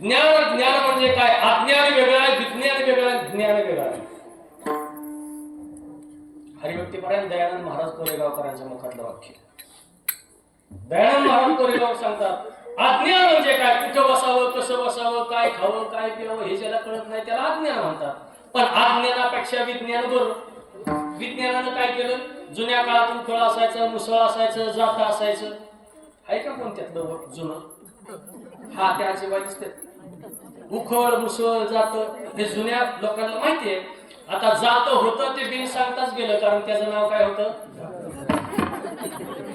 ज्ञान ज्ञान म्हणजे काय? अज्ञान वेगळं आहे विज्ञान वेगळं आहे ज्ञान वेगळं आहे. हरिभक्तीपर्यंत दयानंद महाराज कोरेगावकरांच्या मुखातलं वाक्य. दयानंद महाराज कोरेगाव सांगतात अज्ञान म्हणजे काय? कुठं बसावं कसं बसावं काय खावं काय प्यावं हे ज्याला कळत नाही त्याला अज्ञान म्हणतात. पण अज्ञानापेक्षा विज्ञान बरं. विज्ञानानं काय केलं? जुन्या काळात उखळ असायचं मुसळ असायचं जात असायचं. आहे का कोणत्यातलं जुनं? हा त्या अजिबात दिसते उखळ मुसळ जात हे जुन्या लोकांना माहितीये. आता जात होतं ते बिन सांगताच गेलं कारण त्याचं नाव काय होतं?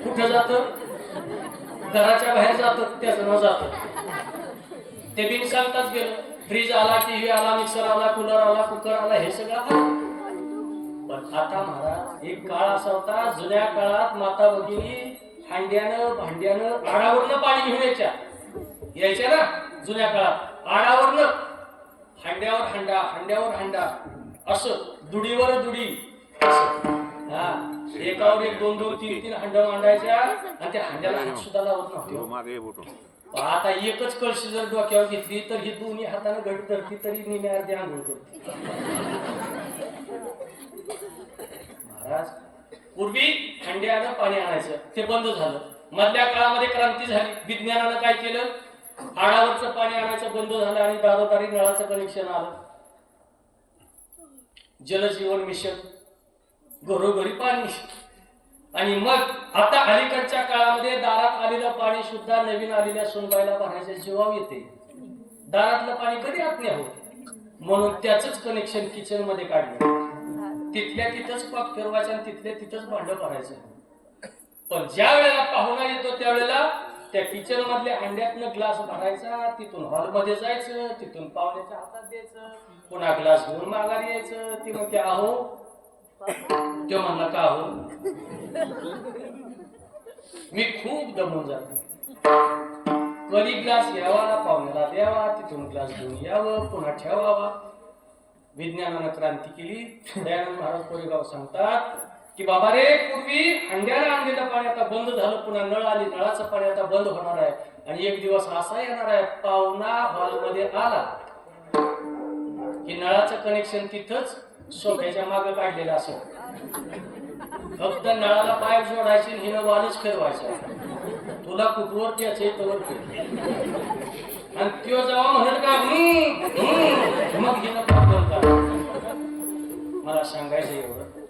कुठं जात? घराच्या बाहेर जात त्याचं नाव जात. ते बिन सांगताच गेलं. फ्रीज आला टीव्ही आला मिक्सर आला कूलर आला कुकर आला हे सगळं आलं. पण आता महाराज एक काळ असा होता जुन्या काळात माता भगिनी हांड्यानं भांड्यानं आडावरनं पाणी घेऊन यायच्या. यायच्या ना? जुन्या काळात आडावरनं हांड्यावर हांडा हांड्यावर हांडा असं दुडीवर दुडी. हा एकावर एक दोन दोन तीन तीन हांड मांडायच्या आणि त्या हांड्याला हात सुद्धा लावत नव्हते. आता एकच कळशी जर डोक्यावर घेतली तर ही दोन्ही हाताने घट धरती तरी निम्या अर्धी आंघोळ करते. महाराज पूर्वी खंड्यानं पाणी आणायचं ते बंद झालं. मधल्या काळामध्ये क्रांती झाली. विज्ञानानं काय केलं? आडावरचं पाणी आणायचं बंद झालं आणि दारोदारी नळाचं कनेक्शन आलं. जलजीवन मिशन घरोघरी पाणी. आणि मग आता अलीकडच्या काळामध्ये दारात आलेलं पाणी सुद्धा नवीन आलेल्या सुनबाईला पाण्याच्या जीवाव येते. दारातलं पाणी कधी आत नाही होत? म्हणून त्याच कनेक्शन किचनमध्ये काढलं. तिथल्या तिथंच पाक फिरवायचं आणि तिथल्या तिथंच भांड भरायचं. पण ज्या वेळेला पाहुणा येतो त्यावेळेला त्या किचन मधल्या अंड्यातनं ग्लास भरायचा तिथून हॉलमध्ये जायचं तिथून पाहुण्याच्या हातात द्यायचं पुन्हा ग्लास घेऊन माघारी यायचं. ती म्हणते आहो तो म्हणला का हो? मी खूप दमून जाते. कधी ग्लास यावा पाहुण्याला द्यावा तिथून ग्लास घेऊन यावं पुन्हा ठेवावा. विज्ञानानं क्रांती केली. दयानंद महाराज कोरेगाव सांगतात की बाबा रे पूर्वी हंड्याला आणलेलं पाणी आता बंद झालं पुन्हा नळ आली नळाचं पाणी आता बंद होणार आहे. आणि एक दिवस असा येणार आहे पाहुणा हॉलमध्ये आला. की नळाचं कनेक्शन तिथंच सोफ्याच्या मागे काढलेलं असं. फक्त नळाला पाय जोडायचे हिनं वालच फिरवायचं. तुला कुठवर त्याचे तवर फिर आणि त्यो जेव्हा म्हणत का मग हिनं मला सांगायचं एवढं.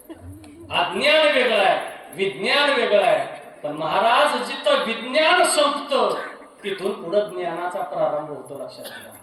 अज्ञान वेगळं आहे. विज्ञान वेगळं आहे. पण महाराज जिथं विज्ञान संपत तिथून पुढं ज्ञानाचा प्रारंभ होतो लक्षात घ्या